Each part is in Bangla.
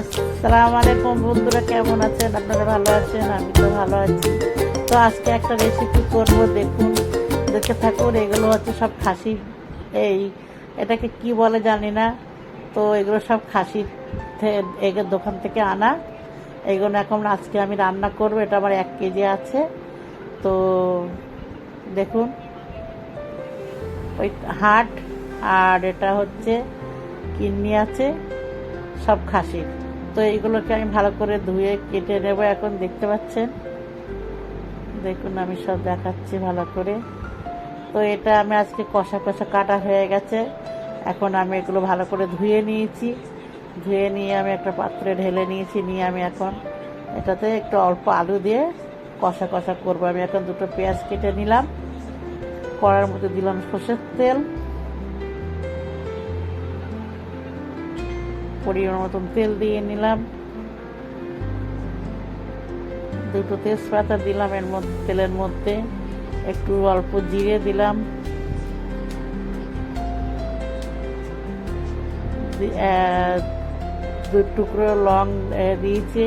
আসসালামু আলাইকুম বন্ধুরা, কেমন আছেন? আপনারা ভালো আছেন? আমি তো ভালো আছি। তো আজকে একটা রেসিপি করব, দেখুন, দেখতে থাকুন, এগুলো হচ্ছে সব খাসি। এই, এটাকে কি বলে জানি না। তো এগুলো সব খাসি এগের দোকান থেকে আনা। এগুলো এখন আজকে আমি রান্না করব, এটা আমার এক কেজি আছে। তো দেখুন, ওই হাট, আর এটা হচ্ছে কিডনি আছে, সব খাসির। তো এইগুলোকে আমি ভালো করে ধুয়ে কেটে নেব এখন, দেখতে পাচ্ছেন? দেখুন, আমি সব দেখাচ্ছি ভালো করে। তো এটা আমি আজকে কষা কষা কাটা হয়ে গেছে। এখন আমি এগুলো ভালো করে ধুয়ে নিয়েছি। ধুয়ে নিয়ে আমি একটা পাত্রে ঢেলে নিয়েছি, নিয়ে আমি এখন এটাতে একটু অল্প আলু দিয়ে কষা কষা করব। আমি এখন দুটো পেঁয়াজ কেটে নিলাম। কড়ার মধ্যে দিলাম সর্ষের তেল। পরিমাণ মতন তেল দিয়ে নিলাম। দুটো তেজপাতা দিলাম এর মধ্যে, তেলের মধ্যে। একটু অল্প জিরে দিলাম। দু টুকরো লং দিয়েছি।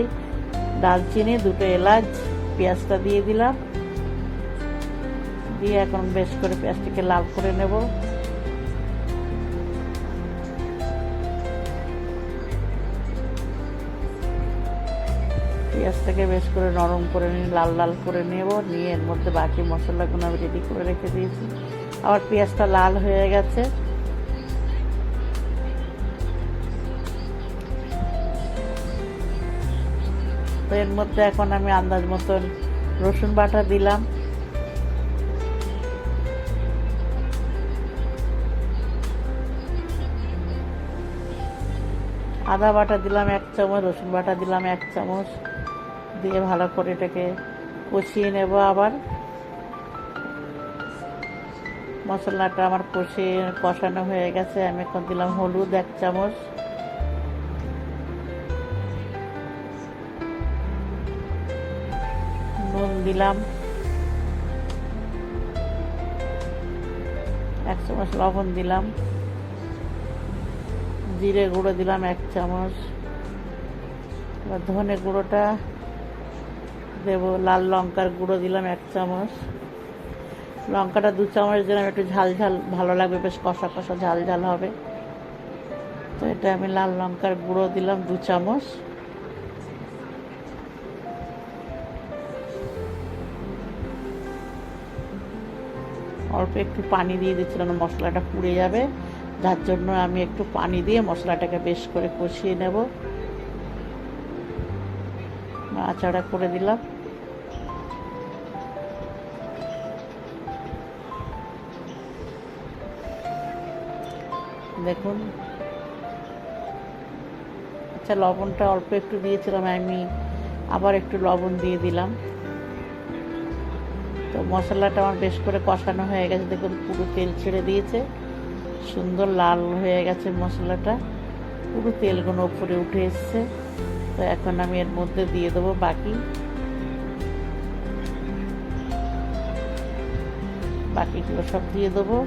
দালচিনি দুটো এলাচ, পেঁয়াজটা দিয়ে দিলাম। দিয়ে এখন বেশ করে পেঁয়াজটিকে লাল করে নেব। পেঁয়াজটাকে বেশ করে নরম করে নিয়ে, লাল লাল করে নেব। নিয়ে এর মধ্যে বাকি মশলাগুলো আমি রেডি করে রেখে দিয়েছি। আবার পেঁয়াজটা লাল হয়ে গেছে। তো এর মধ্যে এখন আমি আন্দাজ মতন রসুন বাটা দিলাম। আদা বাটা দিলাম এক চামচ, রসুন বাটা দিলাম এক চামচ। দিয়ে ভালো করে এটাকে কষিয়ে নেব আবার। মশলাটা আমার কষিয়ে কষানো হয়ে গেছে, আমি এখন দিলাম হলুদ এক চামচ। নুন দিলাম। এক চামচ লবণ দিলাম। জিরে গুঁড়ো দিলাম এক চামচ। এবার ধনে গুঁড়োটা দেব, লাল লঙ্কার গুঁড়ো দিলাম এক চামচ। লঙ্কাটা দু চামচ দিলাম, একটু ঝাল ঝাল, ভালো লাগবে, বেশ কষা কষা ঝাল ঝাল হবে। তো এটা আমি লাল লঙ্কার গুঁড়ো দিলাম দু চামচ। অল্প একটু পানি দিয়ে দিচ্ছিলাম, মশলাটা পুড়ে যাবে। যার জন্য আমি একটু পানি দিয়ে মশলাটাকে বেশ করে কষিয়ে নেব। আচাড়া করে দিলাম। দেখুন। আচ্ছা লবণটা অল্প একটু দিয়েছিলাম আমি আবার একটু লবণ দিয়ে দিলাম। তো মশলাটা আমার বেশ করে কষানো হয়ে গেছে, দেখুন পুরো তেল ছেড়ে দিয়েছে। সুন্দর লাল হয়ে গেছে মশলাটা, পুরো তেলগুলো ওপরে উঠে এসছে। তো এখন আমি এর মধ্যে দিয়ে দেবো বাকি। বাকিগুলো সব দিয়ে দেবো।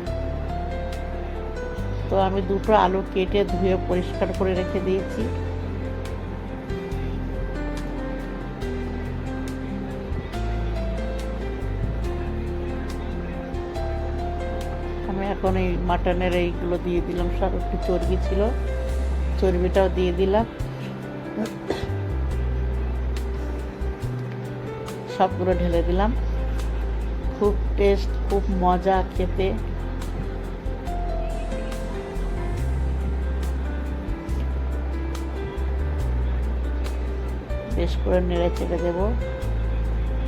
তো আমি দুটো আলু কেটে ধুয়ে পরিষ্কার করে রেখে দিয়েছি। আমি এখন এই মাটনের এইগুলো দিয়ে দিলাম, সব একটু চর্বি ছিল, চর্বিটাও দিয়ে দিলাম। সবগুলো ঢেলে দিলাম। খুব টেস্ট খুব মজা খেতে। বেশ করে নেড়ে চেড়ে দেবো।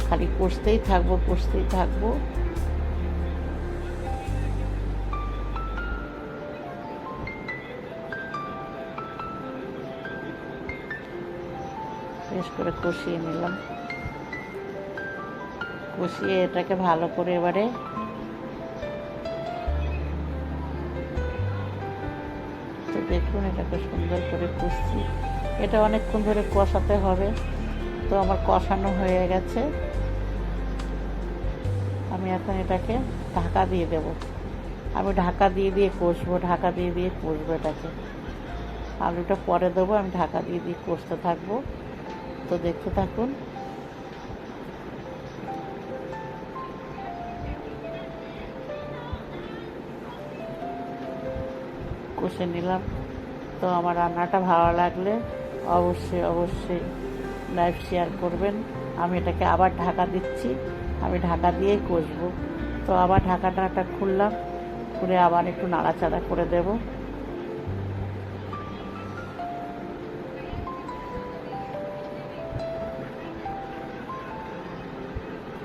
খালি কষতেই থাকব কষতেই থাকব। বেশ করে কষিয়ে নিলাম। কষিয়ে এটাকে ভালো করে এবারে তো দেখুন এটাকে সুন্দর করে কষছি। এটা অনেকক্ষণ ধরে কষাতে হবে। তো আমার কষানো হয়ে গেছে। আমি এখন এটাকে ঢাকা দিয়ে দেব। আমি ঢাকা দিয়ে দিয়ে কষবো, ঢাকা দিয়ে দিয়ে কষবো এটাকে। আলুটা পরে দেবো, আমি ঢাকা দিয়ে দিয়ে কষতে থাকব। তো দেখতে থাকুন। কষে নিলাম। তো আমার রান্নাটা ভালো লাগলে অবশ্যই অবশ্যই লাইভ শেয়ার করবেন। আমি এটাকে আবার ঢাকা দিচ্ছি। আমি ঢাকা দিয়েই কষবো। তো আবার ঢাকাটা খুললাম। খুলে আবার একটু নাড়াচাড়া করে দেব।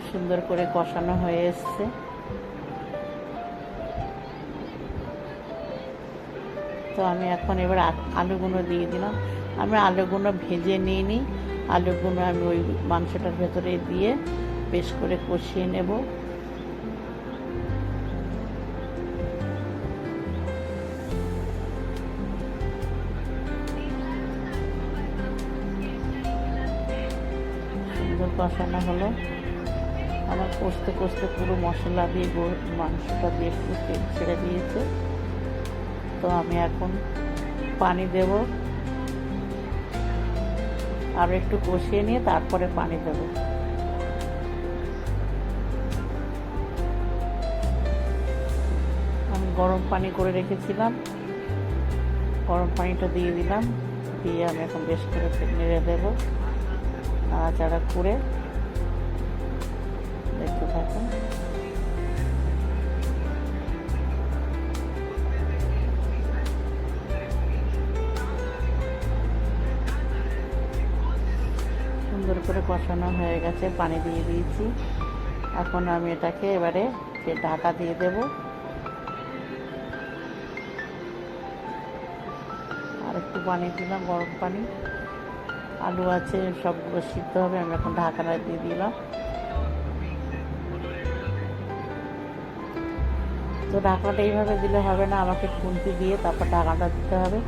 সুন্দর করে কষানো হয়ে এসছে। তো আমি এখন এবার আলুগুলো দিয়ে দিলাম। আমি আলুগুলো ভেজে নিয়ে নিই। আলুগুলো আমি ওই মাংসটার ভেতরে দিয়ে বেশ করে কষিয়ে নেব। সুন্দর কষানো হলো। আমার কষতে কষতে পুরো মশলা দিয়ে মাংসটা দিয়ে একটু তেল ছেড়ে দিয়েছে। তো আমি এখন পানি দেব। আর একটু কষিয়ে নিয়ে তারপরে পানি দেব। আমি গরম পানি করে রেখেছিলাম। গরম পানিটা দিয়ে দিলাম। দিয়ে আমি এখন বেশ করে নেড়ে দেবো। নাড়াচাড়া করে দেখতে থাকুন। সুন্দর করে কষানো হয়ে গেছে, পানি দিয়ে দিয়েছি। এখন আমি এটাকে এবারে ঢাকা দিয়ে দেব। আর একটু পানি দিলাম, গরম পানি। আলু আছে, সবগুলো সিদ্ধ হবে, আমি এখন ঢাকাটা দিয়ে দিলাম। তো ঢাকাটা এইভাবে দিলে হবে না, আমাকে খুন্তি দিয়ে তারপর ঢাকাটা দিতে হবে।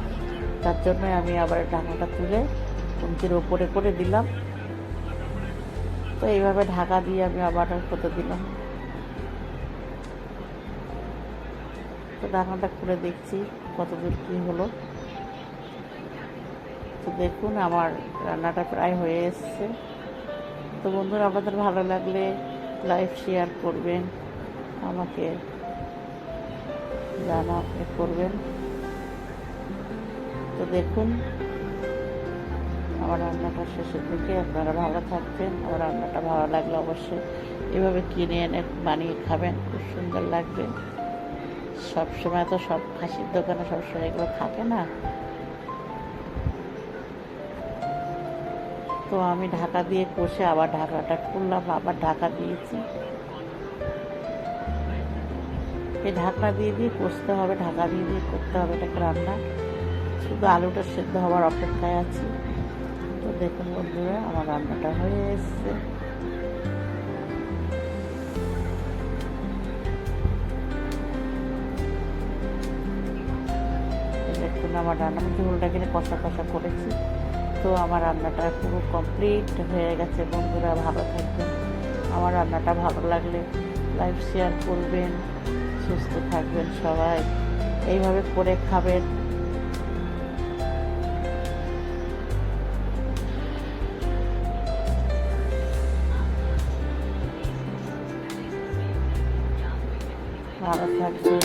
তার জন্য আমি আবার ঢাকাটা তুলে খুন্তির ওপরে করে দিলাম। তো এইভাবে ঢাকা দিয়ে আমি আবার করতে দিলাম। তো ঢাকনাটা খুলে দেখছি কত দূর কী হলো। তো দেখুন, আমার রান্নাটা প্রায় হয়ে এসছে। তো বন্ধুরা, আপনাদের ভালো লাগলে লাইভ শেয়ার করবেন, আমাকে জানা করবেন। তো দেখুন আমার রান্নাটা শেষের দিকে, আপনারা ভালো থাকবেন। আমার রান্নাটা ভালো লাগলে অবশ্যই এভাবে কিনে এনে বানিয়ে খাবেন, খুব সুন্দর লাগবে। সবসময় তো সব খাসির দোকানে সবসময় এগুলো থাকে না। তো আমি ঢাকা দিয়ে কষে আবার ঢাকাটা খুললাম, আবার ঢাকা দিয়েছি। এই ঢাকা দিয়ে দিয়ে কষতে হবে, ঢাকা দিয়ে দিয়ে করতে হবে এটাকে রান্না। শুধু আলুটা সেদ্ধ হওয়ার অপেক্ষায় আছি। তো দেখুন বন্ধুরা, আমার রান্নাটা হয়ে এসছে। দেখুন আমার রান্না, আমি ঝোলটা কিনে কষা কষা করেছি। তো আমার রান্নাটা পুরো কমপ্লিট হয়ে গেছে বন্ধুরা, ভালো থাকবেন। আমার রান্নাটা ভালো লাগলে লাইভ শেয়ার করবেন, সুস্থ থাকবেন সবাই। এইভাবে করে খাবেন। ভালো থাকবেন